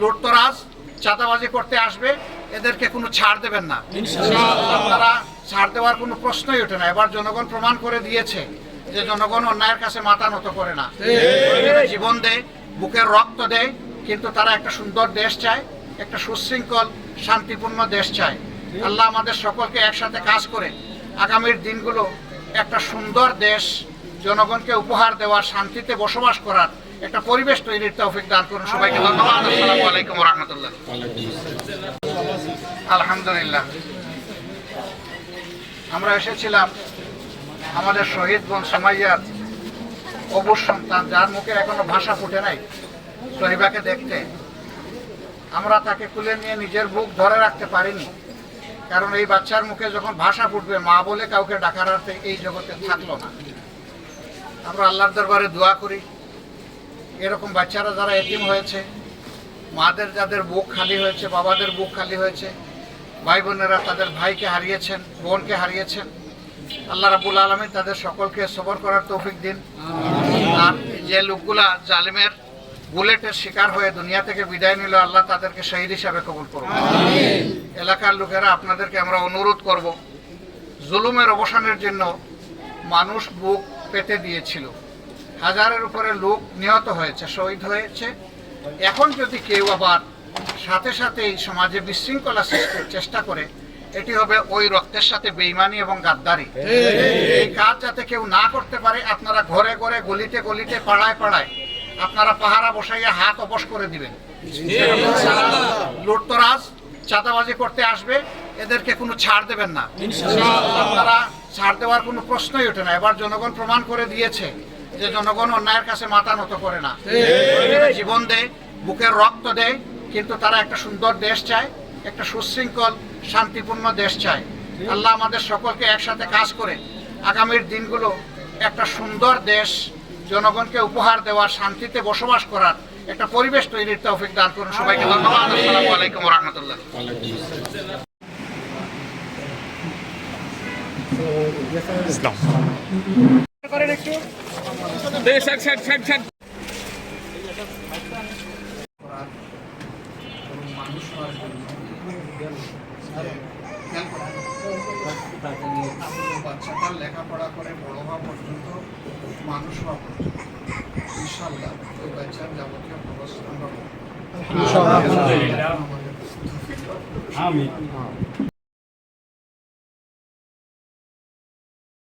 লুটতরাজ চাঁদাবাজি করতে আসবে এদেরকে কোনো ছাড় দেবেন না। আপনারা ছাড় দেওয়ার কোনো প্রশ্নই ওঠে না। এবার জনগণ প্রমাণ করে দিয়েছে যে জনগণ অন্যায়ের কাছে মাথা নত করে না। জীবন দেয় বুকের রক্ত দেয় কিন্তু তারা একটা সুন্দর দেশ চায় একটা সুশৃঙ্খল শান্তিপূর্ণ দেশ চায়। আল্লাহ আমাদের সকলকে একসাথে কাজ করে। আগামীর দিনগুলো একটা সুন্দর দেশ জনগণকে উপহার দেওয়ার শান্তিতে বসবাস করার একটা পরিবেশ তৈরির তৌফিক দান করুন। সবাইকে ধন্যবাদ। আসসালামু রহমতুল্লাহ আলহামদুলিল্লাহ। আমরা এসেছিলাম আমাদের শহীদ বোন সামাইয়ার অবুর সন্তান, যার মুখে এখনও ভাষা ফুটে নাই সহিবাকে দেখতে। আমরা তাকে কুলে নিয়ে নিজের বুক ধরে রাখতে পারিনি, কারণ এই বাচ্চার মুখে যখন ভাষা ফুটবে, মা বলে কাউকে ডাকার এই জগতে থাকল না। আমরা আল্লাহর দরবারে দোয়া করি। এরকম বাচ্চারা যারা এতিম হয়েছে মাদের যাদের বুক খালি হয়েছে বাবাদের বুক খালি হয়েছে ভাই বোনেরা তাদের ভাইকে হারিয়েছেন বোনকে হারিয়েছেন আল্লাহ রাবুল আলমী তাদের সকলকে সবর করার তৌফিক দিন। আর যে লোকগুলা জালিমের বুলেটের শিকার হয়ে দুনিয়া থেকে বিদায় নিল আল্লাহ তাদেরকে শহীদ হিসাবে কবুল করব এলাকার লোকেরা আপনাদেরকে আমরা অনুরোধ করব জুলুমের অবসানের জন্য মানুষ বুক পেতে দিয়েছিল। হাজারের উপরে লোক নিহত হয়েছে শহীদ হয়েছে। এখন যদি কেউ আবার সাথে সাথে এই সমাজে বিশৃঙ্খলা সৃষ্টির চেষ্টা করে এটি হবে ওই রক্তের সাথে বেইমানি এবং গাদ্দারি। এই কাজ যাতে কেউ না করতে পারে আপনারা ঘরে ঘরে গলিতে গলিতে পাড়ায় পাড়ায় আপনারা পাহারা বসাইয়া হাত অবশ করে দিবেন। লুটতরাজ চাঁদাবাজি করতে আসবে এদেরকে কোনো ছাড় দেবেন না। আপনারা ছাড় দেওয়ার কোনো প্রশ্নই ওঠে না। এবার জনগণ প্রমাণ করে দিয়েছে যে জনগণ অন্যায়ের কাছে মাথা নত করে না। জীবন দেয় বুকের রক্ত দেয় কিন্তু তারা একটা সুন্দর দেশ চায় একটা সুশৃঙ্খল শান্তিপূর্ণ দেশ চায়। আল্লাহ আমাদের সকলকে একসাথে কাজ করে আগামীর দিনগুলো একটা সুন্দর দেশ জনগণকে উপহার দেওয়ার শান্তিতে বসবাস করার একটা পরিবেশ তৈরির তৌফিক দান করুন সবাইকে। ধন্যবাদ। আসসালামু আলাইকুম রহমতুল্লাহ। খেয়াল করুন। বাচ্চাটা লেখাপড়া করে বড় হওয়া পর্যন্ত মানুষ হওয়া পর্যন্ত ইনশাল্লাহ ওই বাচ্চার যাবতীয় খরচ আমরা আমি।